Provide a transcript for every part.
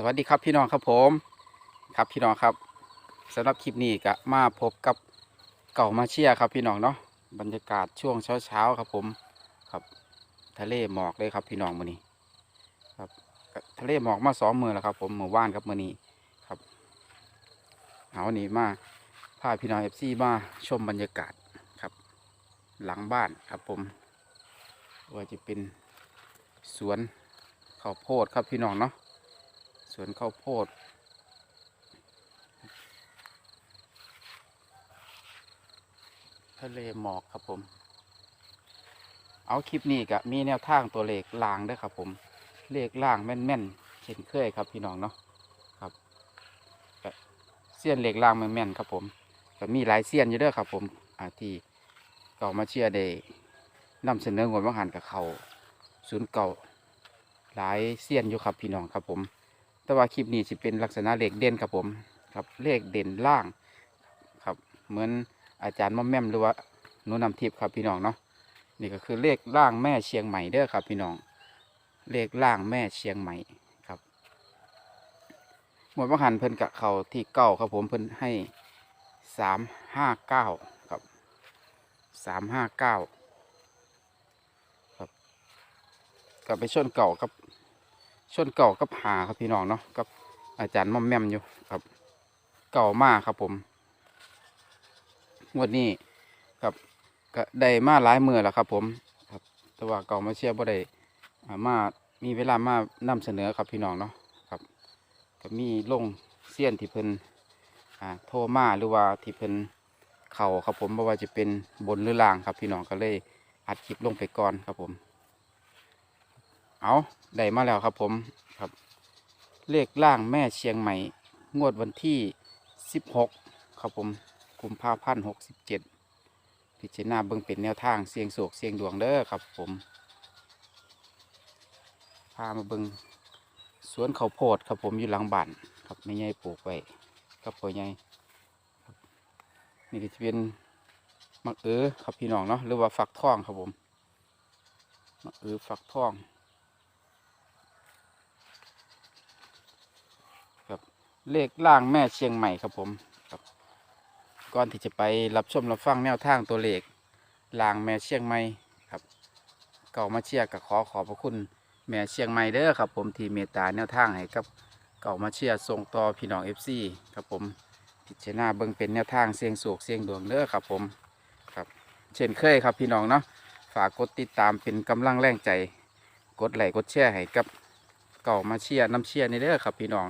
สวัสดีครับพี่น้องครับผมครับพี่น้องครับสำหรับคลิปนี้ก็มาพบกับเก่ามาเชียครับพี่น้องเนาะบรรยากาศช่วงเช้าเช้าครับผมครับ ทะเลหมอกเลยครับพี่น้องมือนี้ครับทะเลหมอกมาสองมือแล้วครับ ผมเมื่อว่านครับมือนี้ครับเอาวันนี้มาพาพี่น้องเอฟซีมาชมบรรยากาศครับ หลังบ้านครับผมว่าจะเป็นสวนข้าวโพดครับพี่น้องเนาะ วนข้าวโพด ทะเลหมอกครับผม เอาคลิปนี้ก็มีแนวทางตัวเลขล่างด้วยครับผม เลขล่างแม่นๆเช่นเคยครับพี่น้องเนาะครับเสี้ยนเลขล่างแม่นๆครับผมก็มีหลายเสี้ยนอยู่ด้อครับผมอาที่เก่ามาเชียร์ได้นำเสนองวดว่างหันกับเขาศูนย์เก่าหลายเสี้ยนอยู่ครับพี่น้องครับผม แต่ว่าคลิปนี้จะเป็นลักษณะเลขเด่นครับผมครับเลขเด่นล่างครับเหมือนอาจารย์ม่อมแม่มหรือว่านูนำทิพย์ครับพี่น้องเนาะนี่ก็คือเลขล่างแม่เชียงใหม่เด้อครับ พี่น้องเลขล่างแม่เชียงใหม่ครับหมวดว่าหันเพิ่นกะเขาที่เก้าครับผมเพิ่นให้สามห้าเก้าครับสามห้าเก้าครับก็ไปชนเก่ากับ ชนเก่ากับหาครับพี่น้องเนาะกับอาจารย์ม่อมแม่มอยู่ครับ เก่ามากครับผมงวดนี้ครับก็ได้มาหลายมือแล้วครับ ผมครับ แต่ว่าเก่ามาเชียร์บ่ได้มามีเวลามานำเสนอครับพี่น้องเนาะครับก็มีลงเสี้ยนที่เพิ่นอ่าโทรมาหรือว่าที่เพิ่นเข่าครับผมบ่ว่าจะเป็นบนหรือล่างครับพี่น้องก็เลยอัดคลิปลงไปก่อนครับผม เอาได้มาแล้วครับผมครับ เลขล่างแม่เชียงใหม่ งวดวันที่ 16 ครับผมกุมภาพันธ์67พิจารณาเบิ่งเป็นแนวทางเสียงโศกเสียงดวงเด้อครับผมพามาเบิ่งสวนข้าวโพดครับผมอยู่หลังบ้านครับไม่ใหญ่ปลูกไว้ครับพ่อใหญ่นี่ก็จะเป็นมะเอือครับพี่น้องเนาะหรือว่าฝักทองครับผมมะเอือฝักทอง เลขล่างแม่เชียงใหม่ครับผมครับก่อนที่จะไปรับชมรับฟังแนวทางตัวเลขล่างแม่เชียงใหม่ครับเก่ามาเชียร์กับขอขอบพระคุณแม่เชียงใหม่เด้อครับ ผมที่เมตตาแนวทางให้กับเก่ามาเชียร์ส่งต่อพี่น้องเอฟซีครับผมพิจารณาเบิ่งเป็นแนวทางเสียงโศกเสียงดวงเด้อครับผมครับ เช่นเคยครับพี่น้องเนาะฝากกดติดตามเป็นกำลังแรงใจ กดไลค์กดแชร์ให้กับเก่ามาเชียร์น้ำเชียร์นี่เด้อครับพี่น้อง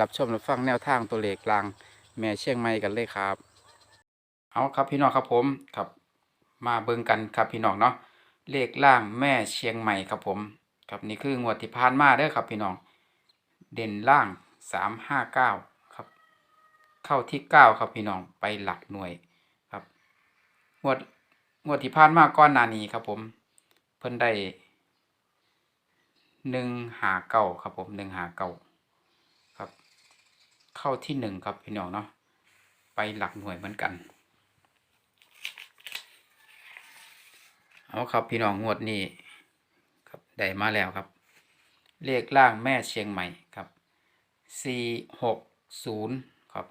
รับชมรับฟังแนวทางตัวเลขลาง แม่เชียงใหม่กันเลยครับ เอาครับพี่น้องครับผมครับ มาเบิ่งกันครับพี่น้องเนาะเลขล่างแม่เชียงใหม่ครับผม ครับนี่คืองวดที่ผ่านมาเด้อครับพี่น้อง เด่นล่างสามห้าเก้าครับ เข้าที่เก้าครับพี่น้องไปหลักหน่วยครับงวดงวดที่ผ่านมาก้อนนานีครับผม เพิ่นได้หนึ่งหาเก้าครับผมหนึ่งหาเก้า เข้าที่หนึ่งครับพี่น้องเนาะไปหลักหน่วยเหมือนกัน เอาครับพี่น้องงวดนี้ครับได้มาแล้วครับ เลขล่างแม่เชียงใหม่ครับสี่หกศูนย์ครับ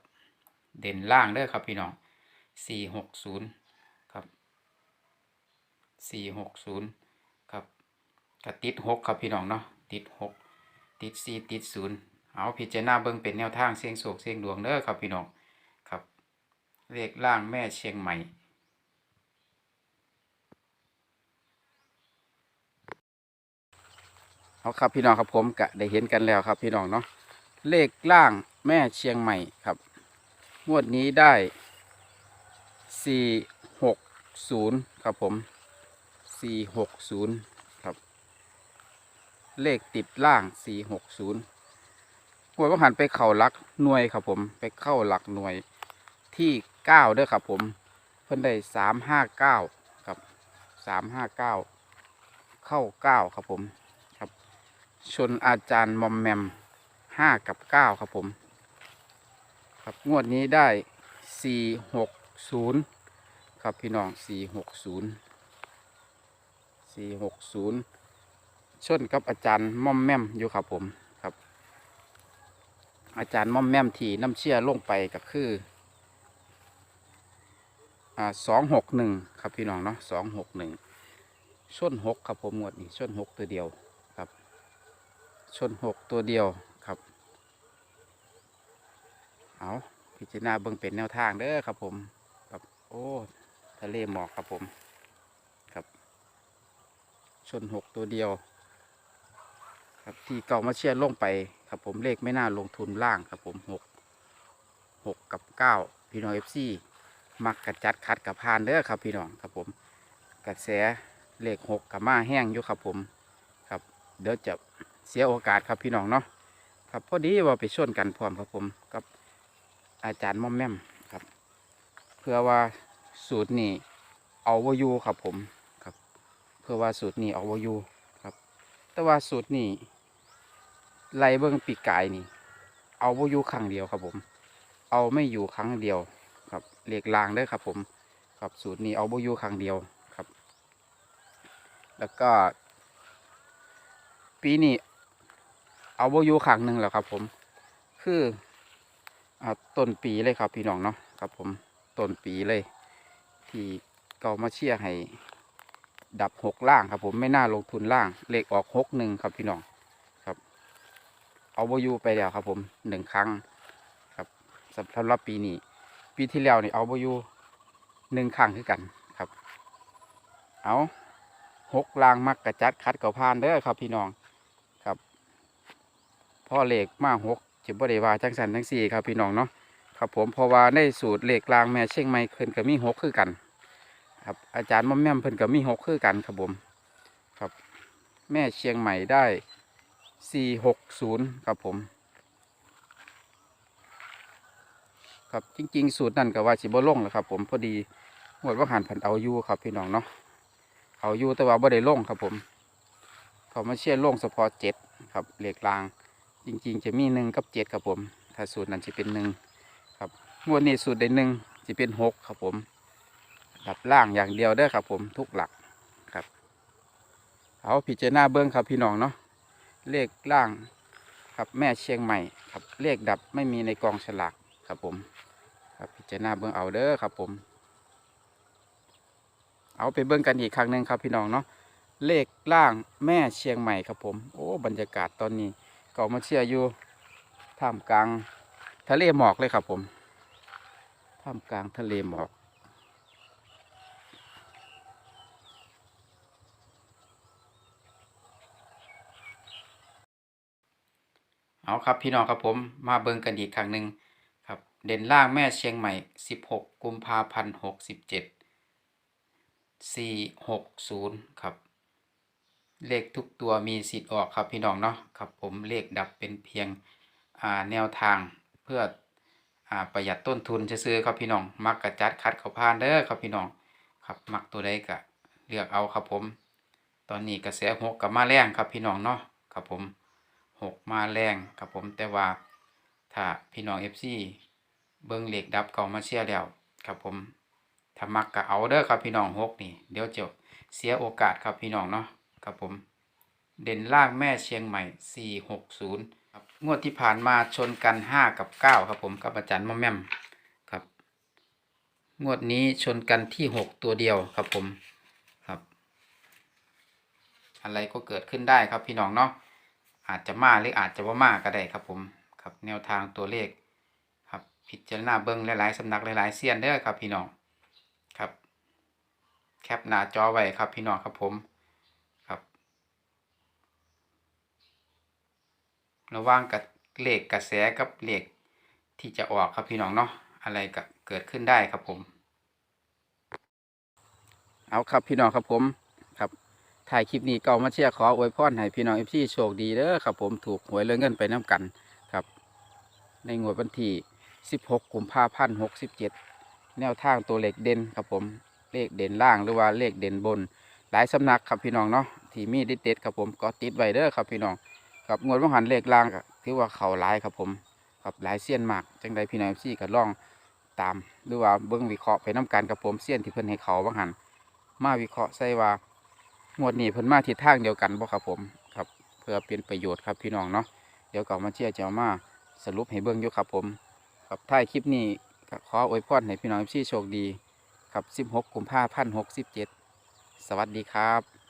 เด่นล่างเด้อครับพี่น้องสี่หกศูนย์ครับสี่หกศูนย์ครับก็ติดหกครับพี่น้องเนาะติดหกติดสี่ติดศูนย์ เอาพิจารณาเบิ่งเป็นแนวทางเสียงโศกเสียงดวงเด้อครับพี่น้องครับเลขล่างแม่เชียงใหม่เอาครับพี่น้องครับผมกะได้เห็นกันแล้วครับพี่น้องเนาะเลขล่างแม่เชียงใหม่ครับงวดนี้ได้สี่หกศูนย์ครับผมสี่หกศูนย์ครับ เลขติดล่างสี่หกศูนย์ หวยว่าหันไปเข่าลักหน่วยครับผม ไปเข้าหลักหน่วยที่เก้าเด้อครับผม เพิ่นได้สามห้าเก้าครับสามห้าเก้าเข้าเก้าครับผมครับ ชนอาจารย์มอมแมมห้ากับเก้าครับผม ครับงวดนี้ได้สี่หกศูนย์ครับพี่น้องสี่หกศูนย์สี่หกศูนย์ชนกับอาจารย์มอมแมมอยู่ครับผม อาจารย์ม่อมแม่มทีน้ำเชี่ยลงไปก็คือสองหกหนึ่งครับพี่น้องเนาะสองหกหนึ่งชนหกครับผมงวดนี้ชนหกตัวเดียวครับชนหกตัวเดียวครับ เอาพิจารณาเบิ่งเป็นแนวทางเด้อครับผมครับโอ้ทะเลหมอกครับผมครับชนหกตัวเดียว ครับที่เก่ามาเชียร์ลงไปครับผมเลขไม่น่าลงทุนล่างครับผมหกหกกับเก้าพี่น้องเอฟซีมักกระจัดคัดกับพานเด้อครับพี่น้องครับผมกระแสเลขหกกับมาแห้งอยู่ครับผมครับเดี๋ยวจะเสียโอกาสครับพี่น้องเนาะครับพอดีว่าไปชนกันพร้อมครับผมกับอาจารย์ม่อมแม่มครับ เพื่อว่าสูตรนี้เอาวอยู่ครับผมครับ เพื่อว่าสูตรนี้เอาวอยู่ครับ แต่ว่าสูตรนี้ ไล่เบิ้งปีกกายนี่ เอาวอยู่ครั้งเดียวครับผม เอาไม่อยู่ครั้งเดียวครับเหล็กลางเด้ครับ ผมครับสูตรนี้เอาวอยู่ครั้งเดียวครับ แล้วก็ ปีนี้เอาวอยู่ครั้งหนึ่งแล้วครับ ผม คืออต้นปีเลยครับพี่น้องเนาะครับ ผมต้นปีเลย ที่เกามาเชียร์ให้ดับหกล่างครับ ผมไม่น่าลงทุนล่างเลขออกหกหนึ่งครับพี่น้อง เอาวอยูไปแล้วครับ ผมหนึ่งครั้งครับสำหรับปีนี้ปีที่แล้วนี่เอาวอยูหนึ่งครั้งคือกันครับ เอาหกลางมักกระจัดคัดเก่าพานเด้อครับ พี่น้องครับพ่อเหลขมาหกจิบบริวาจังสันจังสี่ครับพี่น้องเนาะครับผมเพราะว่าในสูตรเหลขลางแม่เชียงใหม่เพิ่นก็มีหกคือกัน ครับ อาจารย์ม่อมแม่มเพิ่นกับมีหกคือกันครับผม ครับ แม่เชียงใหม่ได้ สี่หกศูนย์ครับผม ครับจริง ๆ สูตรนั่นก็ว่าสิบ่ลงแหละครับ ผมพอดีหมดว่าหันผันเอาอยู่ครับพี่น้องเนาะเอาอยู่แต่ว่าบ่ได้ลงครับผมเขามาเชียร์ลงเฉพาะเจ็ดครับเหล็กราง จริง ๆ จะมีหนึ่งกับเจ็ดครับผม ถ้าสูตรนั้นจะเป็นหนึ่งครับงวดนี้สูตรได้หนึ่งจะเป็นหกครับผมดับล่างอย่างเดียวเด้ครับผมทุกหลักครับ เอาพิจารณาเบิ้องครับพี่น้องเนาะ เลขล่างครับแม่เชียงใหม่ครับเลขดับไม่มีในกองฉลากครับผมครับพิจารณาเบิ้องเอาเด้อครับผม เอาไปเบิ้องกันอีกครั้งหนึ่งครับพี่น้องเนาะเลขล่างแม่เชียงใหม่ครับผมโอ้บรรยากาศตอนนี้เก็มาเชียร์อยู่ท่ามกลางทะเลหมอกเลยครับผมท่ามกลางทะเลหมอก เอาครับพี่น้องครับผมมาเบิ่งกันอีกครั้งหนึ่งครับเด่นล่างแม่เชียงใหม่ 16 กุมภาพันธ์67 460 ครับ เลขทุกตัวมีสิทธิ์ออกครับพี่น้องเนาะครับผมเลขดับเป็นเพียงแนวทางเพื่ออประหยัดต้นทุนซื้อๆครับพี่น้องมักกระจัดคัดเขาพานเด้อครับพี่น้องครับมักตัวใดก็เลือกเอาครับผม ตอนนี้กระแสหกกับมาแรงครับพี่น้องเนาะครับผม หกมาแรงครับผมแต่ว่าถ้าพี่น้องเอฟซีเบิ้งเหล็กดับเก่ามาเชียร์แล้วครับผมถ้ามักก็เอาเด้อครับพี่น้องหกนี่เดี๋ยวจะเสียโอกาสครับพี่น้องเนาะครับผม เด่นล่างแม่เชียงใหม่460ครับงวดที่ผ่านมาชนกัน5กับ9ครับผมกับอาจารย์มอมแมมครับ งวดนี้ชนกันที่6ตัวเดียวครับผมครับ อะไรก็เกิดขึ้นได้ครับพี่น้องเนาะ อาจจะมากหรืออาจจะว่ามากก็ได้ครับผมครับแนวทางตัวเลขครับพิจารณาเบิ้งหลายๆสำนักหลายๆเซียนเด้อครับพี่น้องครับ แคปหน้าจอไว้ครับพี่น้องครับผมครับ ระว่างกับเลขกระแสกับเลขที่จะออกครับพี่น้องเนาะอะไรก็เกิดขึ้นได้ครับผม เอาครับพี่น้องครับผม ถ่ายคลิปนี้เก่ามาเชียร์ขออวยพรให้พี่น้องเอฟซีโชคดีเด้อครับผมถูกหวยเรื่องเงินไปน้ำกันครับ ในงวดวันที่ 16กุมภาพันธ์67 แนวทางตัวเลขเด่นครับผมเลขเด่นล่างหรือว่าเลขเด่นบน หลายสำนักครับพี่น้องเนาะที่มีเด็ดๆครับผมก็ติดไว้เด้อครับพี่น้องครับงวดว่างหันเลขล่างก็ถือว่าเขาหลายครับผมครับหลายเสี้ยนมากจังใดพี่น้องเอฟซีก็ลองตามหรือว่าเบิ้งวิเคราะห์ไปน้กันกับผมเสี้ยนที่เพิ่นให้เขาว่างหันมาวิเคราะห์ใส่ว่า งวดนี้เพิ่นมาทิศทางเดียวกันบ่ครับผมครับ เพื่อเป็นประโยชน์ครับพี่น้องเนาะเดี๋ยวก่อนมาเชียร์เจ้ามาสรุปให้เบื้องอยู่ครับผม ครับท้ายคลิปนี้ขออวยพรให้พี่น้องที่โชคดี ครับ 16กุมภาพันธ์67 สวัสดีครับ